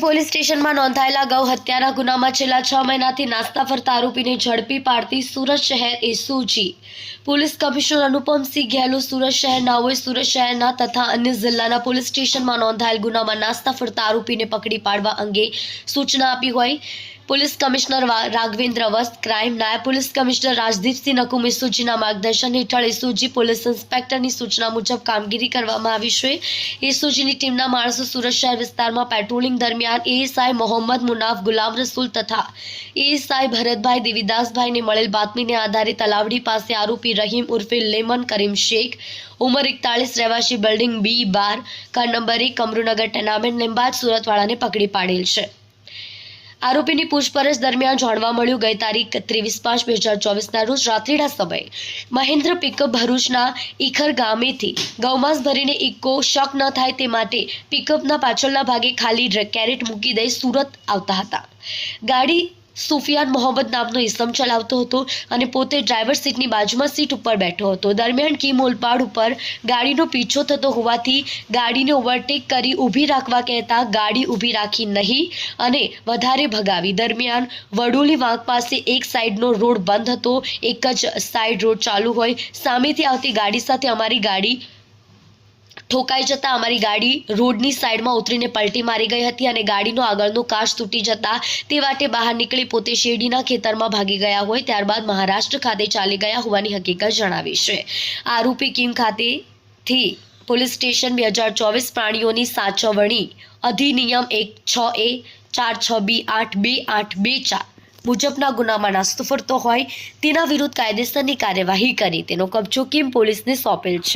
Police સ્ટેશનમાં નોંધાયેલા ગૌ હત્યાના ગુનામાં છેલ્લા છ મહિનાથી નાસ્તા ફરતા આરોપીને ઝડપી પાડતી સુરત શહેર SOG police commissioner Anupamsinh Gehlot Surat શહેરના હોય સુરત શહેરના તથા અન્ય જિલ્લાના પોલીસ સ્ટેશનમાં નોંધાયેલ ગુનામાં નાસ્તા ફરતા આરોપીને પકડી પાડવા અંગે સૂચના આપી હોય. પોલીસ કમિશનર રાઘવેન્દ્ર વસ્ત, ક્રાઇમ નાયબ પોલીસ કમિશનર રાજદીપસિંહ નકુમ ઇસુજીના માર્ગદર્શન હેઠળ ઇસુજી પોલીસ ઇન્સ્પેક્ટરની સૂચના મુજબ કામગીરી કરવામાં આવી છે. ઇસુજીની ટીમના માણસો સુરત શહેર વિસ્તારમાં પેટ્રોલિંગ દરમિયાન એએસઆઈ મોહમ્મદ મુનાફ, ગુલામ રસુલ તથા એએસઆઈ ભરતભાઈ દેવીદાસભાઈને મળેલ બાતમીને આધારે તલાવડી પાસે આરોપી રહીમ ઉર્ફે લેમન કરીમ શેખ, ઉંમર એકતાળીસ, રહેવાસી બિલ્ડિંગ બી બાર કાર નંબર એક, કમરુનગર ટેનામેન્ટ લીંબાદ સુરતવાળાને પકડી પાડેલ છે. આરોપીની પૂછપરછ દરમિયાન જાણવા મળ્યું, ગઈ તારીખ ત્રેવીસ પાંચ બે હજાર ચોવીસના રોજ રાત્રિના સમયે મહેન્દ્ર પિકઅપ ભરૂચના ઈખર ગામેથી ગૌમાંસ ભરીને ઇકો શક ન થાય તે માટે પિકઅપના પાછળના ભાગે ખાલી કેરેટ મૂકી દઈ સુરત આવતા હતા. ગાડી સુફિયાન મોહમ્મદ નામનો ઇસમ ચલાવતો હતો અને પોતે ડ્રાઈવર સીટની બાજુમાં સીટ ઉપર બેઠો હતો. દરમિયાન કિમ ઓલપાડ ઉપર ગાડીનો પીછો થતો હોવાથી ગાડીને ઓવરટેક કરી ઊભી રાખવા કહેતા ગાડી ઊભી રાખી નહીં અને વધારે ભગાવી. દરમિયાન વડોલી વાંક પાસે એક સાઈડનો રોડ બંધ હતો. એક જ સાઈડ રોડ ચાલુ હોય. સામેથી આવતી ગાડી સાથે અમારી ગાડી ઠોકાઈ જતા અમારી ગાડી રોડની સાઈડમાં ઉતરીને પલટી મારી ગઈ હતી અને ગાડીનો આગળનો કાચ તૂટી જતા તે વાટે બહાર નીકળી પોતે શેરડીના ખેતરમાં ભાગી ગયા હોય, ત્યારબાદ મહારાષ્ટ્ર ખાતે ચાલી ગયા હોવાની હકીકત જણાવી છે. આરોપી કિમ ખાતેથી પોલીસ સ્ટેશન બે હજાર ચોવીસ પ્રાણીઓની સાચવણી અધિનિયમ એક છ એ ચાર છ બી આઠ બે આઠ બે ચાર મુજબના ગુનામાં નાસ્તો ફરતો હોય તેના વિરુદ્ધ કાયદેસરની કાર્યવાહી કરી. તેનો કબજો કિમ પોલીસને સોંપેલ છે.